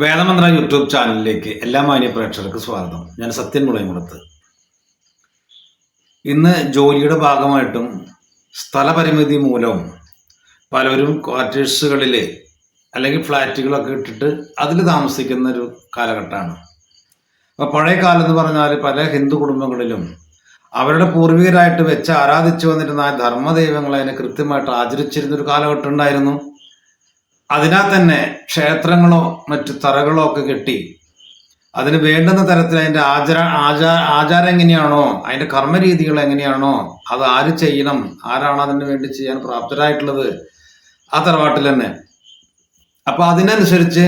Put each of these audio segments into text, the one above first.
വേദമന്ത്ര YouTube ചാനലിലേക്ക് എല്ലാ മാന്യ പ്രേക്ഷകർക്ക് സ്വാഗതം. ഞാൻ സത്യൻ മുളയമുളത്ത് ഇന്ന് ജോലിയുടെ ഭാഗമായിട്ടും സ്ഥലപരിമിതി മൂലവും പലരും ക്വാർട്ടേഴ്സുകളിൽ അല്ലെങ്കിൽ ഫ്ലാറ്റുകളൊക്കെ ഇട്ടിട്ട് അതിൽ താമസിക്കുന്ന ഒരു കാലഘട്ടമാണ്. അപ്പോൾ പഴയ കാലം എന്ന് പറഞ്ഞാൽ പല ഹിന്ദു കുടുംബങ്ങളിലും അവരുടെ പൂർവികരായിട്ട് വെച്ച് ആരാധിച്ചു വന്നിരുന്ന ധർമ്മദൈവങ്ങളെ അതിനെ കൃത്യമായിട്ട് ആചരിച്ചിരുന്ന ഒരു കാലഘട്ടം ഉണ്ടായിരുന്നു. അതിനാൽ തന്നെ ക്ഷേത്രങ്ങളോ മറ്റു തറകളോ ഒക്കെ കെട്ടി അതിന് വേണ്ടുന്ന തരത്തിൽ അതിന്റെ ആചാര ആചാര ആചാരം എങ്ങനെയാണോ അതിന്റെ കർമ്മരീതികൾ എങ്ങനെയാണോ അത് ആര് ചെയ്യണം ആരാണ് അതിന് വേണ്ടി ചെയ്യാൻ പ്രാപ്തരായിട്ടുള്ളത് ആ തറവാട്ടിൽ തന്നെ. അപ്പൊ അതിനനുസരിച്ച്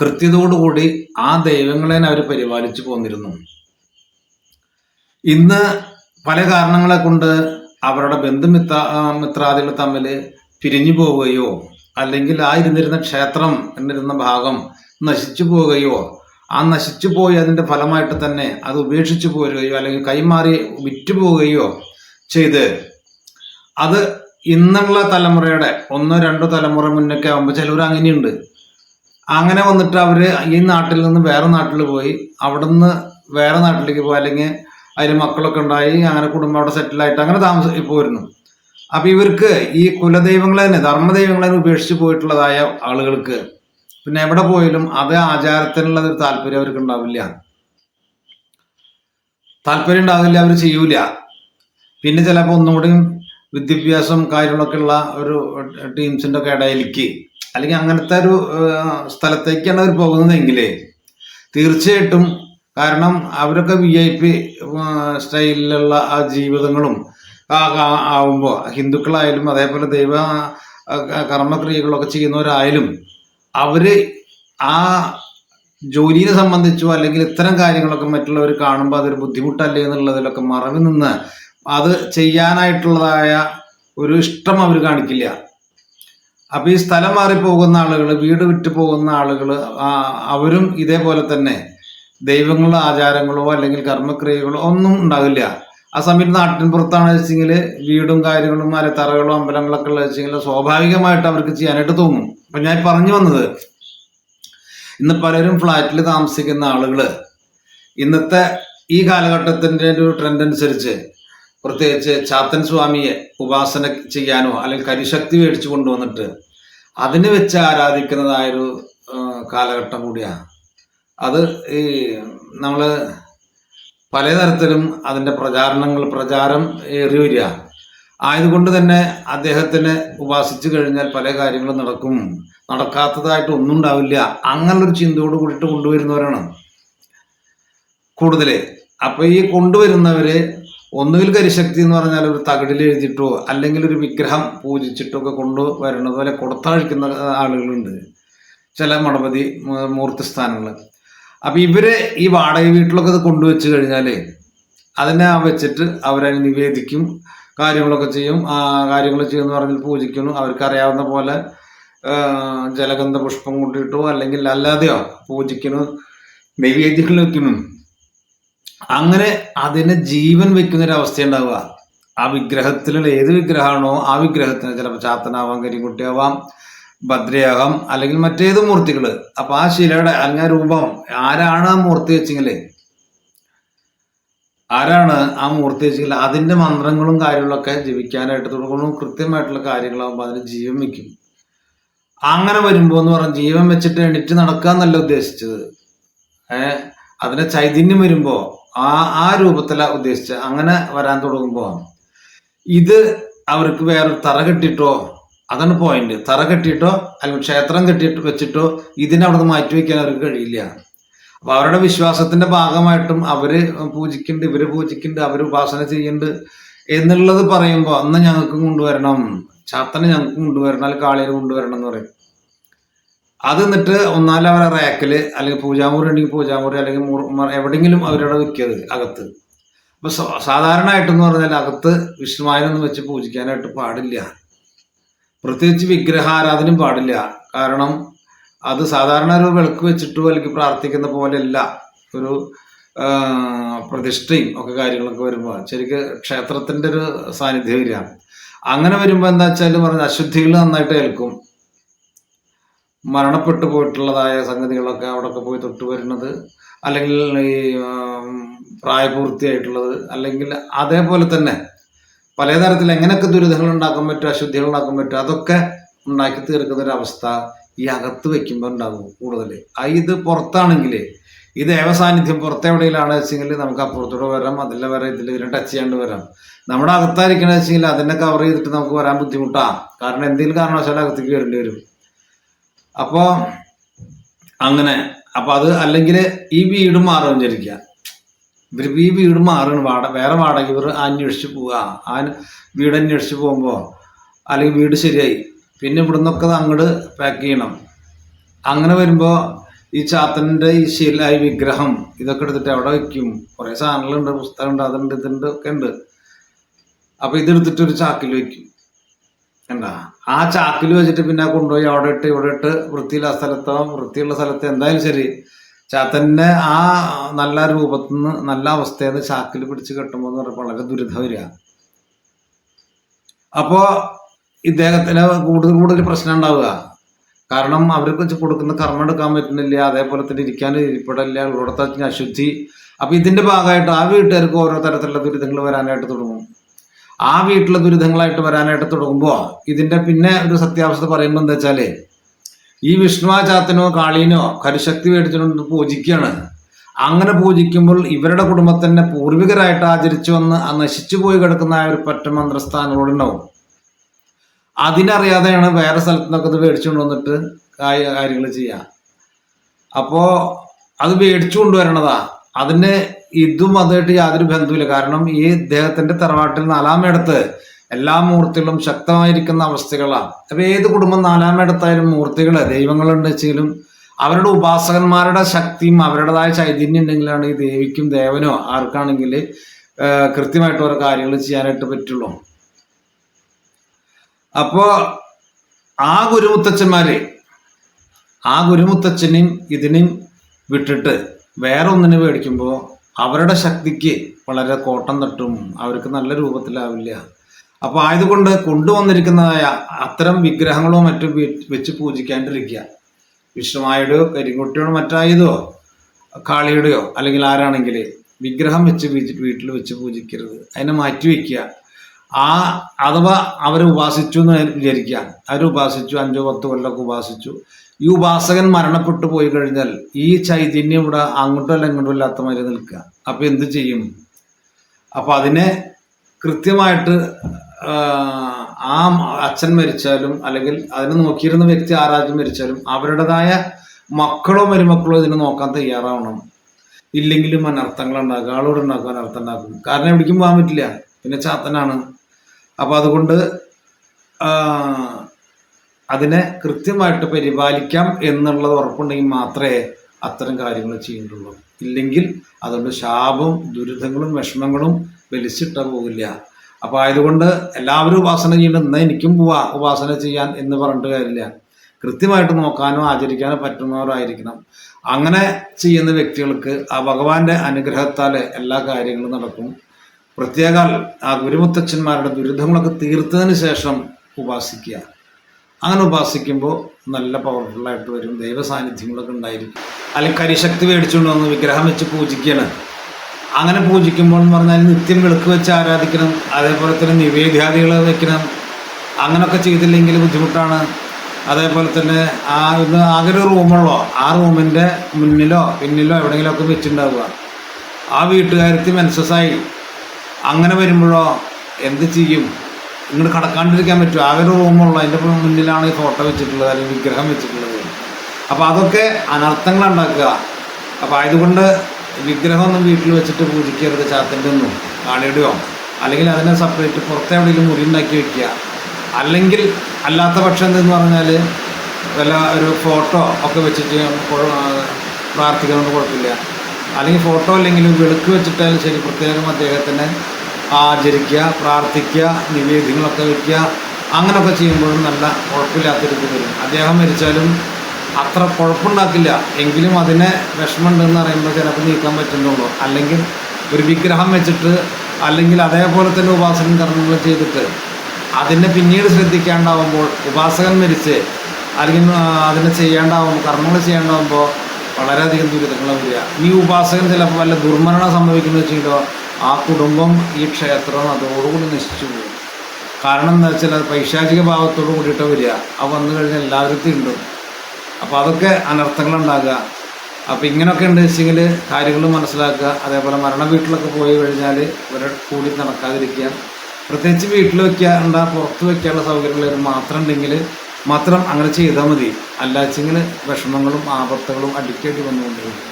കൃത്യതയോടുകൂടി ആ ദൈവങ്ങളെ അവർ പരിപാലിച്ചു പോന്നിരുന്നു. ഇന്ന് പല കാരണങ്ങളെ കൊണ്ട് അവരുടെ ബന്ധുമിത്ര മിത്രാദികൾ തമ്മിൽ പിരിഞ്ഞു പോവുകയോ അല്ലെങ്കിൽ ആ ഇരുന്നിരുന്ന ക്ഷേത്രം എന്നിരുന്ന ഭാഗം നശിച്ചു പോവുകയോ ആ നശിച്ചു പോയി അതിന്റെ ഫലമായിട്ട് തന്നെ അത് ഉപേക്ഷിച്ചു പോരുകയോ അല്ലെങ്കിൽ കൈമാറി വിറ്റു പോവുകയോ ചെയ്ത് അത് ഇന്നുള്ള തലമുറയുടെ ഒന്നോ രണ്ടോ തലമുറ മുന്നൊക്കെ ആകുമ്പോൾ ചിലവർ അങ്ങനെയുണ്ട്. അങ്ങനെ വന്നിട്ട് അവർ ഈ നാട്ടിൽ നിന്ന് വേറെ നാട്ടിൽ പോയി അവിടുന്ന് വേറെ നാട്ടിലേക്ക് പോയി അല്ലെങ്കിൽ അതിൽ മക്കളൊക്കെ ഉണ്ടായി അങ്ങനെ കുടുംബം അവിടെ സെറ്റിൽ ആയിട്ട് അങ്ങനെ താമസ പോരുന്നു. അപ്പൊ ഇവർക്ക് ഈ കുലദൈവങ്ങളെ തന്നെ ധർമ്മദൈവങ്ങളെ തന്നെ ഉപേക്ഷിച്ച് പോയിട്ടുള്ളതായ ആളുകൾക്ക് പിന്നെ എവിടെ പോയാലും അതേ ആചാരത്തിനുള്ള ഒരു താല്പര്യം അവർക്ക് ഉണ്ടാവില്ല. താല്പര്യം ഉണ്ടാവില്ല അവർ ചെയ്യൂല. പിന്നെ ചിലപ്പോൾ ഒന്നുകൂടി വിദ്യാഭ്യാസം കാര്യങ്ങളൊക്കെ ഉള്ള ഒരു ടീംസിന്റെ ഒക്കെ ഇടയിലേക്ക് അല്ലെങ്കിൽ അങ്ങനത്തെ ഒരു സ്ഥലത്തേക്കാണ് അവർ പോകുന്നതെങ്കിൽ തീർച്ചയായിട്ടും കാരണം അവരൊക്കെ വി ഐ പി സ്റ്റൈലിലുള്ള ആ ജീവിതങ്ങളും ആവുമ്പോൾ ഹിന്ദുക്കളായാലും അതേപോലെ ദൈവ കർമ്മക്രിയകളൊക്കെ ചെയ്യുന്നവരായാലും അവർ ആ ജോലിയെ സംബന്ധിച്ചോ അല്ലെങ്കിൽ ഇത്തരം കാര്യങ്ങളൊക്കെ മറ്റുള്ളവർ കാണുമ്പോൾ അതൊരു ബുദ്ധിമുട്ടല്ലേ എന്നുള്ളതിലൊക്കെ മറവി നിന്ന് അത് ചെയ്യാനായിട്ടുള്ളതായ ഒരു ഇഷ്ടം അവർ കാണിക്കില്ല. അപ്പൊ ഈ സ്ഥലം മാറിപ്പോകുന്ന ആളുകൾ വീട് വിട്ടു പോകുന്ന ആളുകൾ അവരും ഇതേപോലെ തന്നെ ദൈവങ്ങളോ ആചാരങ്ങളോ അല്ലെങ്കിൽ കർമ്മക്രിയകളോ ഒന്നും ഉണ്ടാവില്ല. ആ സമയത്ത് നാട്ടിൻ പുറത്താണ് വെച്ചെങ്കിൽ വീടും കാര്യങ്ങളും മലത്തറകളും തറകളും അമ്പലങ്ങളൊക്കെ ഉള്ള വെച്ചെങ്കിൽ സ്വാഭാവികമായിട്ട് അവർക്ക് ചെയ്യാനായിട്ട് തോന്നും. അപ്പൊ ഞാൻ പറഞ്ഞു വന്നത് ഇന്ന് പലരും ഫ്ലാറ്റിൽ താമസിക്കുന്ന ആളുകൾ ഇന്നത്തെ ഈ കാലഘട്ടത്തിന്റെ ഒരു ട്രെൻഡ് അനുസരിച്ച് പ്രത്യേകിച്ച് ചാത്തൻ സ്വാമിയെ ഉപാസന ചെയ്യാനോ അല്ലെങ്കിൽ കരിശക്തി മേടിച്ചു കൊണ്ടുവന്നിട്ട് അതിന് വെച്ച് ആരാധിക്കുന്നതായൊരു കാലഘട്ടം കൂടിയാണ്. അത് ഈ നമ്മൾ പലതരത്തിലും അതിന്റെ പ്രചാരണങ്ങൾ പ്രചാരം ഏറി വരിക. ആയതുകൊണ്ട് തന്നെ അദ്ദേഹത്തിന് ഉപാസിച്ചു കഴിഞ്ഞാൽ പല കാര്യങ്ങളും നടക്കും. നടക്കാത്തതായിട്ട് ഒന്നും ഉണ്ടാവില്ല. അങ്ങനൊരു ചിന്തയോട് കൂടിയിട്ട് കൊണ്ടുവരുന്നവരാണ്. കൂടുതൽ. അപ്പൊ ഈ കൊണ്ടുവരുന്നവര് ഒന്നുകിൽ കരിശക്തി എന്ന് പറഞ്ഞാൽ ഒരു തകിടിൽ എഴുതിയിട്ടോ അല്ലെങ്കിൽ ഒരു വിഗ്രഹം പൂജിച്ചിട്ടോ ഒക്കെ കൊണ്ടുവരണത് പോലെ കൊടുത്തഴിക്കുന്ന ആളുകളുണ്ട്. ചില മടപതി മൂർത്തി സ്ഥാനങ്ങൾ അപ്പൊ ഇവർ ഈ വാടക വീട്ടിലൊക്കെ ഇത് കൊണ്ടുവച്ച് കഴിഞ്ഞാലേ അതിനെ വെച്ചിട്ട് അവരതിന് നിവേദിക്കും കാര്യങ്ങളൊക്കെ ചെയ്യും. ആ കാര്യങ്ങൾ ചെയ്യുമെന്ന് പറഞ്ഞ് പൂജിക്കുന്നു. അവർക്കറിയാവുന്ന പോലെ ജലഗന്ധ പുഷ്പം കൂട്ടിയിട്ടോ അല്ലെങ്കിൽ അല്ലാതെയോ പൂജിക്കുന്നു നിവേദ്യങ്ങൾ വെക്കുന്നു. അങ്ങനെ അതിന് ജീവൻ വെക്കുന്ന ഒരു അവസ്ഥ ഉണ്ടാവുക ആ വിഗ്രഹത്തിലുള്ള ഏത് വിഗ്രഹമാണോ ആ വിഗ്രഹത്തിന് ചിലപ്പോൾ ചാത്തനാവാം കരിങ്കുട്ടിയാവാം ഭദ്രയാകാം അല്ലെങ്കിൽ മറ്റേത് മൂർത്തികൾ അപ്പൊ ആ ശിലയുടെ അല്ലെങ്കിൽ രൂപം ആരാണ് ആ മൂർത്തി വെച്ചെങ്കിൽ? ആരാണ് ആ മൂർത്തി വെച്ചെങ്കിൽ അതിന്റെ മന്ത്രങ്ങളും കാര്യങ്ങളൊക്കെ ജീവിക്കാനായിട്ട് തുടങ്ങുന്നു. കൃത്യമായിട്ടുള്ള കാര്യങ്ങളാകുമ്പോൾ അതിന് ജീവൻ വെക്കും അങ്ങനെ വരുമ്പോ എന്ന് പറഞ്ഞാൽ ജീവൻ വെച്ചിട്ട് എണീറ്റ് എന്നല്ല ഉദ്ദേശിച്ചത്. ഏഹ് അതിന്റെ ചൈതന്യം വരുമ്പോ ആ ആ രൂപത്തില ഉദ്ദേശിച്ച അങ്ങനെ വരാൻ തുടങ്ങുമ്പോ ഇത് അവർക്ക് വേറെ തറ കെട്ടിട്ടോ അതാണ് പോയിന്റ് തറ കെട്ടിയിട്ടോ അല്ലെങ്കിൽ ക്ഷേത്രം കെട്ടിയിട്ട് വെച്ചിട്ടോ ഇതിനെ അവിടെ നിന്ന് മാറ്റി വെക്കാൻ അവർക്ക് കഴിയില്ല. അപ്പൊ അവരുടെ വിശ്വാസത്തിന്റെ ഭാഗമായിട്ടും അവർ പൂജിക്കുന്നുണ്ട് ഇവർ പൂജിക്കുന്നുണ്ട് അവർ ഉപാസന ചെയ്യുന്നുണ്ട് എന്നുള്ളത് പറയുമ്പോ അന്ന് ഞങ്ങൾക്കും കൊണ്ടുവരണം ചാത്തനെ ഞങ്ങൾക്ക് കൊണ്ടുവരണം അല്ലെങ്കിൽ കാളിയെ കൊണ്ടുവരണം എന്ന് പറയും. അത് എന്നിട്ട് ഒന്നാലും അവരെ റാക്കിൽ അല്ലെങ്കിൽ പൂജാമുറി ഉണ്ടെങ്കിൽ പൂജാമുറി അല്ലെങ്കിൽ എവിടെയെങ്കിലും അവരവിടെ വെക്കത് അകത്ത്. അപ്പൊ സാധാരണ സാധാരണയായിട്ടെന്ന് പറഞ്ഞാൽ അകത്ത് വിഷ്ണുവായനൊന്നും വെച്ച് പൂജിക്കാനായിട്ട് പാടില്ല. പ്രത്യേകിച്ച് വിഗ്രഹാരാധനയും പാടില്ല. കാരണം അത് സാധാരണ ഒരു വിളക്ക് വെച്ചിട്ട് അല്ലെങ്കിൽ പ്രാർത്ഥിക്കുന്ന പോലെയല്ല. ഒരു പ്രതിഷ്ഠയും ഒക്കെ കാര്യങ്ങളൊക്കെ വരുമ്പോൾ ശരിക്ക് ക്ഷേത്രത്തിന്റെ ഒരു സാന്നിധ്യം വരിക അങ്ങനെ വരുമ്പോൾ എന്താ വെച്ചാൽ പറഞ്ഞ അശുദ്ധികൾ നന്നായിട്ട് ഏൽക്കും. മരണപ്പെട്ടു പോയിട്ടുള്ളതായ സംഗതികളൊക്കെ അവിടെയൊക്കെ പോയി തൊട്ട് വരുന്നത്. അല്ലെങ്കിൽ ഈ പ്രായപൂർത്തിയായിട്ടുള്ളത്. അല്ലെങ്കിൽ അതേപോലെ തന്നെ പലതരത്തിൽ എങ്ങനെയൊക്കെ ദുരിതങ്ങൾ ഉണ്ടാക്കാൻ പറ്റും അശുദ്ധികൾ ഉണ്ടാക്കാൻ പറ്റും അതൊക്കെ ഉണ്ടാക്കി തീർക്കുന്ന ഒരു അവസ്ഥ ഈ അകത്ത് വെക്കുമ്പോൾ ഉണ്ടാകും കൂടുതൽ ഇത് പുറത്താണെങ്കിൽ ഈ ദേവസാന്നിധ്യം പുറത്തെവിടെയിലാണ് വെച്ചെങ്കിൽ നമുക്ക് അപ്പുറത്തൂടെ വരാം അതിലെ വരെ ഇതിൽ ഇതിനെ ടച്ച് ചെയ്യാണ്ട് വരാം. നമ്മുടെ അകത്തായിരിക്കണ വെച്ചെങ്കിൽ അതിനെ കവർ ചെയ്തിട്ട് നമുക്ക് വരാൻ ബുദ്ധിമുട്ടാണ് കാരണം എന്തെങ്കിലും കാരണവശാലും അകത്തേക്ക് വരേണ്ടി വരും. അപ്പോൾ അങ്ങനെ. അപ്പോൾ അത് അല്ലെങ്കിൽ ഈ വീട് മാറും വിചാരിക്കുക. ഇവർ ഈ വീട് മാറുകയാണ് വാട വേറെ വാടക ഇവർ അന്വേഷിച്ച് പോവുക. ആ വീട് അന്വേഷിച്ച് പോകുമ്പോൾ അല്ലെങ്കിൽ വീട് ശരിയായി. പിന്നെ ഇവിടെ നിന്നൊക്കെ അങ്ങോട്ട് പാക്ക് ചെയ്യണം. അങ്ങനെ വരുമ്പോൾ ഈ ചാത്തന്റെ ഈ ശീലായ വിഗ്രഹം ഇതൊക്കെ എടുത്തിട്ട് അവിടെ വയ്ക്കും കുറേ സാധനങ്ങളുണ്ട് പുസ്തകമുണ്ട് അതുണ്ട് ഇതുണ്ട് ഒക്കെ ഉണ്ട്. അപ്പോൾ ഇതെടുത്തിട്ട് ഒരു ചാക്കിൽ വയ്ക്കും എന്താ ആ ചാക്കിൽ വെച്ചിട്ട് പിന്നെ കൊണ്ടുപോയി അവിടെ ഇട്ട് ഇവിടെ ഇട്ട് വൃത്തിയില്ല സ്ഥലത്തോ വൃത്തിയുള്ള സ്ഥലത്ത് എന്തായാലും ശരി ചാത്തന്നെ ആ നല്ല രൂപത്തിൽ നിന്ന് നല്ല അവസ്ഥയിൽ നിന്ന് ചാക്കിൽ പിടിച്ച് കെട്ടുമ്പോൾ എന്ന് പറയുമ്പോൾ വളരെ ദുരിതം വരിക. അപ്പോൾ ഇദ്ദേഹത്തിന് കൂടുതൽ കൂടുതൽ പ്രശ്നം ഉണ്ടാവുക. കാരണം അവർക്ക് വെച്ച് കൊടുക്കുന്ന കർമ്മം എടുക്കാൻ പറ്റുന്നില്ല അതേപോലെ തന്നെ ഇരിക്കാൻ ഇരിപ്പിടില്ല ഇവിടുത്തെ അശുദ്ധി. അപ്പൊ ഇതിന്റെ ഭാഗമായിട്ട് ആ വീട്ടുകാർക്ക് ഓരോ തരത്തിലുള്ള ദുരിതങ്ങൾ വരാനായിട്ട് തുടങ്ങും. ആ വീട്ടിലെ ദുരിതങ്ങളായിട്ട് വരാനായിട്ട് തുടങ്ങുമ്പോൾ ഇതിന്റെ പിന്നെ ഒരു സത്യാവസ്ഥ പറയുമ്പോൾ എന്താ വെച്ചാൽ ഈ വിഷ്ണുവാചാത്തനോ കാളീനോ കരുശക്തി മേടിച്ചുകൊണ്ട് പൂജിക്കുകയാണ്. അങ്ങനെ പൂജിക്കുമ്പോൾ ഇവരുടെ കുടുംബത്തിന്റെ പൂർവികരായിട്ട് ആചരിച്ചു വന്ന് നശിച്ചു പോയി കിടക്കുന്ന ആ ഒരു പറ്റ മന്ത്രസ്ഥാനങ്ങളുണ്ടാവും അതിനറിയാതെയാണ് വേറെ സ്ഥലത്തു നിന്നൊക്കെ ഇത് മേടിച്ചുകൊണ്ട് വന്നിട്ട് കാര്യങ്ങൾ ചെയ്യുക. അപ്പോ അത് മേടിച്ചു കൊണ്ടുവരണതാ. അതിന് ഇതും അതുമായിട്ട് യാതൊരു ബന്ധവുമില്ല. കാരണം ഈ ദേഹത്തിന്റെ തറവാട്ടിൽ നാലാമിടത്ത് എല്ലാ മൂർത്തികളും ശക്തമായിരിക്കുന്ന അവസ്ഥകളാണ്. അപ്പൊ ഏത് കുടുംബം നാലാമിടത്തായാലും മൂർത്തികൾ ദൈവങ്ങളുണ്ട് വെച്ചെങ്കിലും അവരുടെ ഉപാസകന്മാരുടെ ശക്തിയും അവരുടേതായ ചൈതന്യം ഉണ്ടെങ്കിലാണ് ഈ ദേവിക്കും ദേവനോ ആർക്കാണെങ്കിൽ കൃത്യമായിട്ട് ഓരോ കാര്യങ്ങൾ ചെയ്യാനായിട്ട് പറ്റുള്ളൂ. അപ്പോ ആ ഗുരുമുത്തച്ഛന്മാരെ ആ ഗുരുമുത്തച്ഛനെയും ഇതിനെയും വിട്ടിട്ട് വേറെ ഒന്നിനെ മേടിക്കുമ്പോൾ അവരുടെ ശക്തിക്ക് വളരെ കോട്ടം തട്ടും അവർക്ക് നല്ല രൂപത്തിലാവില്ല. അപ്പോൾ ആയതുകൊണ്ട് കൊണ്ടുവന്നിരിക്കുന്നതായ അത്തരം വിഗ്രഹങ്ങളോ മറ്റും വെച്ച് പൂജിക്കാണ്ടിരിക്കുക. വിഷ്ണുമായുടെയോ കരിങ്കുട്ടിയോ മറ്റായതോ കാളിയുടെയോ അല്ലെങ്കിൽ ആരാണെങ്കിൽ വിഗ്രഹം വെച്ച് വീട്ടിൽ വെച്ച് പൂജിക്കരുത്. അതിനെ മാറ്റി വെക്കുക. ആ അഥവാ അവർ ഉപാസിച്ചു എന്ന് വിചാരിക്കുക. അവർ ഉപാസിച്ചു അഞ്ചോ പത്തോ കൊല്ലമൊക്കെ ഉപാസിച്ചു. ഈ ഉപാസകൻ മരണപ്പെട്ടു പോയി കഴിഞ്ഞാൽ ഈ ചൈതന്യം ഇവിടെ അങ്ങോട്ടും അല്ല ഇങ്ങോട്ടും ഇല്ലാത്ത മാതിരി നിൽക്കുക. അപ്പൊ എന്ത് ചെയ്യും? അപ്പൊ അതിനെ കൃത്യമായിട്ട് ആ, അച്ഛൻ മരിച്ചാലും അല്ലെങ്കിൽ അതിനെ നോക്കിയിരുന്ന വ്യക്തി ആരാജ്യം മരിച്ചാലും അവരുടേതായ മക്കളോ മരുമക്കളോ ഇതിനെ നോക്കാൻ തയ്യാറാവണം. ഇല്ലെങ്കിലും അനർത്ഥങ്ങൾ ഉണ്ടാക്കുക ആളോട് ഉണ്ടാക്കും അനർത്ഥം ഉണ്ടാക്കും കാരണം എവിടേക്കും പോകാൻ പറ്റില്ല. പിന്നെ ചാത്തനാണ്. അപ്പൊ അതുകൊണ്ട് അതിനെ കൃത്യമായിട്ട് പരിപാലിക്കാം എന്നുള്ളത് ഉറപ്പുണ്ടെങ്കിൽ മാത്രമേ അത്തരം കാര്യങ്ങൾ ചെയ്യേണ്ടുള്ളൂ. ഇല്ലെങ്കിൽ അതുകൊണ്ട് ശാപം ദുരിതങ്ങളും വിഷമങ്ങളും വലിച്ചിട്ട പോകില്ല. അപ്പൊ ആയതുകൊണ്ട് എല്ലാവരും ഉപാസന ചെയ്യേണ്ടത് എന്നാ എനിക്കും പോവാ ഉപാസന ചെയ്യാൻ എന്ന് പറഞ്ഞിട്ട് കാര്യമില്ല. കൃത്യമായിട്ട് നോക്കാനോ ആചരിക്കാനോ പറ്റുന്നവരായിരിക്കണം. അങ്ങനെ ചെയ്യുന്ന വ്യക്തികൾക്ക് ആ ഭഗവാന്റെ അനുഗ്രഹത്താൽ എല്ലാ കാര്യങ്ങളും നടക്കും. പ്രത്യേക ആ ഗുരുമുത്തച്ഛന്മാരുടെ ദുരിതങ്ങളൊക്കെ തീർത്തതിന് ശേഷം ഉപാസിക്കുക. അങ്ങനെ ഉപാസിക്കുമ്പോൾ നല്ല പവർഫുള്ളായിട്ട് വരും. ദൈവ സാന്നിധ്യങ്ങളൊക്കെ ഉണ്ടായിരിക്കും. അല്ലെങ്കിൽ കരിശക്തി മേടിച്ചുകൊണ്ട് വന്ന് വിഗ്രഹം വെച്ച് പൂജിക്കുകയാണ്. അങ്ങനെ പൂജിക്കുമ്പോൾ എന്ന് പറഞ്ഞാൽ നിത്യം വിളക്ക് വെച്ച് ആരാധിക്കണം അതേപോലെ തന്നെ നിവേദ്യാദികൾ വെക്കണം. അങ്ങനെയൊക്കെ ചെയ്തില്ലെങ്കിൽ ബുദ്ധിമുട്ടാണ്. അതേപോലെ തന്നെ ആ ഇന്ന് ആകെ ഒരു റൂമുള്ളോ ആ റൂമിന്റെ മുന്നിലോ പിന്നിലോ എവിടെയെങ്കിലുമൊക്കെ വെച്ചിട്ടുണ്ടാവുക. ആ വീട്ടുകാരത്തി മെൻസസ്സായി അങ്ങനെ വരുമ്പോഴോ എന്ത് ചെയ്യും? ഇങ്ങോട്ട് കടക്കാണ്ടിരിക്കാൻ പറ്റും ആകെ ഒരു റൂമുള്ളൂ അതിന്റെ മുന്നിലാണ് ഈ ഫോട്ടോ വെച്ചിട്ടുള്ളത് അല്ലെങ്കിൽ വിഗ്രഹം വെച്ചിട്ടുള്ളത്. അപ്പോൾ അതൊക്കെ അനർത്ഥങ്ങളുണ്ടാക്കുക അപ്പോൾ ആയതുകൊണ്ട് വിഗ്രഹമൊന്നും വീട്ടിൽ വെച്ചിട്ട് പൂജിക്കരുത് ചാത്തിന്റെ ഒന്നും. കാളിയുടെയോ അല്ലെങ്കിൽ അതിനെ സെപ്പറേറ്റ് പുറത്തെ എവിടെയെങ്കിലും മുറി ഉണ്ടാക്കി വെക്കുക. അല്ലെങ്കിൽ അല്ലാത്ത പക്ഷം എന്തെന്ന് പറഞ്ഞാൽ വല്ല ഒരു ഫോട്ടോ ഒക്കെ വെച്ചിട്ട് പ്രാർത്ഥിക്കുന്നതുകൊണ്ട് കുഴപ്പമില്ല. അല്ലെങ്കിൽ ഫോട്ടോ അല്ലെങ്കിലും വിളക്ക് വെച്ചിട്ടാലും ശരി പ്രത്യേകം അദ്ദേഹത്തിനെ ആചരിക്കുക പ്രാർത്ഥിക്കുക നിവേദ്യങ്ങളൊക്കെ വയ്ക്കുക അങ്ങനെയൊക്കെ ചെയ്യുമ്പോഴും നല്ല കുഴപ്പമില്ലാത്ത രീതിയിൽ വരും. അദ്ദേഹം മരിച്ചാലും അത്ര കുഴപ്പമുണ്ടാക്കില്ല. എങ്കിലും അതിനെ വിഷമമുണ്ടെന്ന് പറയുമ്പോൾ ചിലപ്പോൾ നീക്കാൻ പറ്റുന്നുള്ളൂ. അല്ലെങ്കിൽ ഒരു വിഗ്രഹം വെച്ചിട്ട് അല്ലെങ്കിൽ അതേപോലെ തന്നെ ഉപാസനം കർമ്മങ്ങൾ ചെയ്തിട്ട് അതിനെ പിന്നീട് ശ്രദ്ധിക്കാണ്ടാവുമ്പോൾ ഉപാസകൻ മരിച്ച് അല്ലെങ്കിൽ അതിനെ ചെയ്യാണ്ടാവുമ്പോൾ കർമ്മങ്ങൾ ചെയ്യാണ്ടാവുമ്പോൾ വളരെയധികം ദുരിതങ്ങൾ വരിക. ഈ ഉപാസകൻ ചിലപ്പോൾ വല്ല ദുർമരണം സംഭവിക്കുന്നത് വെച്ചിട്ടോ ആ കുടുംബം ഈ ക്ഷേത്രം അതോടുകൂടി നശിച്ചു പോകും. കാരണം എന്താ വെച്ചാൽ പൈശാചിക ഭാവത്തോട് കൂടിയിട്ട് വരിക. അത് വന്നു കഴിഞ്ഞാൽ എല്ലാവരും തീണ്ടും. അപ്പോൾ അതൊക്കെ അനർത്ഥങ്ങൾ ഉണ്ടാകുക അപ്പോൾ ഇങ്ങനെയൊക്കെ ഉണ്ട് വെച്ചെങ്കിൽ കാര്യങ്ങൾ മനസ്സിലാക്കുക. അതേപോലെ മരണ വീട്ടിലൊക്കെ പോയി കഴിഞ്ഞാൽ ഇവരെ കൂടി നടക്കാതിരിക്കുക. പ്രത്യേകിച്ച് വീട്ടിൽ വെക്കാണ്ട പുറത്ത് വെക്കാനുള്ള സൗകര്യങ്ങൾ മാത്രം ഉണ്ടെങ്കിൽ മാത്രം അങ്ങനെ ചെയ്താൽ മതി. അല്ലാച്ചെങ്കിൽ വിഷമങ്ങളും ആപത്തുകളും അടിക്കടി വന്നുകൊണ്ടിരിക്കും.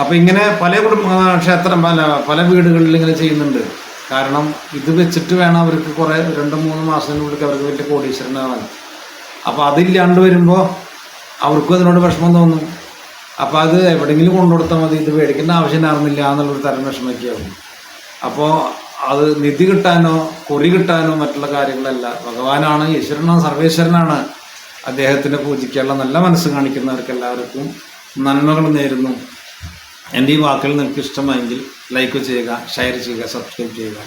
അപ്പോൾ ഇങ്ങനെ പല കുടുംബ ക്ഷേത്രം പല പല വീടുകളിൽ ഇങ്ങനെ ചെയ്യുന്നുണ്ട്. കാരണം ഇത് വെച്ചിട്ട് വേണം അവർക്ക് കുറേ രണ്ട് മൂന്ന് മാസത്തിനുള്ളിൽ അവർക്ക് വലിയ കോടീശ്വരനാവാൻ. അപ്പോൾ അതില്ലാണ്ട് വരുമ്പോൾ അവർക്കും അതിനോട് വിഷമം തോന്നും. അപ്പോൾ അത് എവിടെയെങ്കിലും കൊണ്ടുകൊടുത്താൽ മതി. ഇത് മേടിക്കേണ്ട ആവശ്യം ഉണ്ടായിരുന്നില്ല എന്നുള്ളൊരു തരം വിഷമൊക്കെയാവും. അപ്പോൾ അത് നിധി കിട്ടാനോ കുറി കിട്ടാനോ മറ്റുള്ള കാര്യങ്ങളല്ല. ഭഗവാനാണ് ഈശ്വരനാണ് സർവേശ്വരനാണ് അദ്ദേഹത്തിനെ പൂജിക്കാനുള്ള നല്ല മനസ്സ് കാണിക്കുന്നവർക്ക് എല്ലാവർക്കും നന്മകൾ നേരുന്നു. എന്റെ ഈ വാക്കുകൾ നിങ്ങൾക്ക് ഇഷ്ടമായെങ്കിൽ ലൈക്ക് ചെയ്യുക ഷെയർ ചെയ്യുക സബ്സ്ക്രൈബ് ചെയ്യുക.